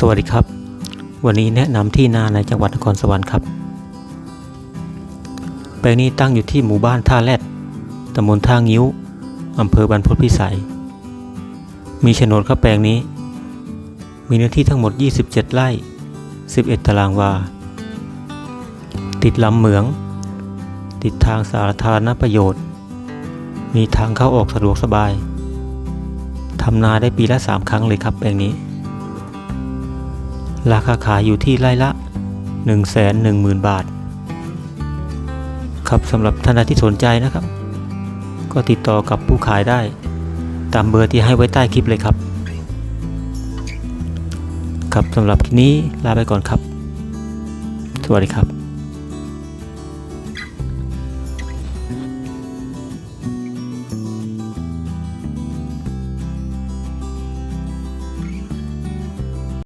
สวัสดีครับ วันนี้แนะนำที่นาในจังหวัดนครสวรรค์ครับ แปลงนี้ตั้งอยู่ที่หมู่บ้านท่าแรดตำบลท่างิ้วอำเภอบรรพตพิสัย มีโฉนดครับแปลงนี้ มีเนื้อที่ทั้งหมด 27 ไร่ 11 ตารางวา ติดลำเหมือง ติดทางสาธารณประโยชน์ มีทางเข้าออกสะดวกสบาย ทำนาได้ปีละ 3 ครั้งเลยครับแปลงนี้ ราคาขายอยู่ที่ไร่ละ 1 1 0 0 0 0 บาท ครับสำหรับท่านที่สนใจนะครับ ก็ติดต่อกับผู้ขายได้ ตามเบอร์ที่ให้ไว้ใต้คลิปเลยครับ ครับสำหรับคลิปนี้ลาไปก่อนครับ สวัสดีครับ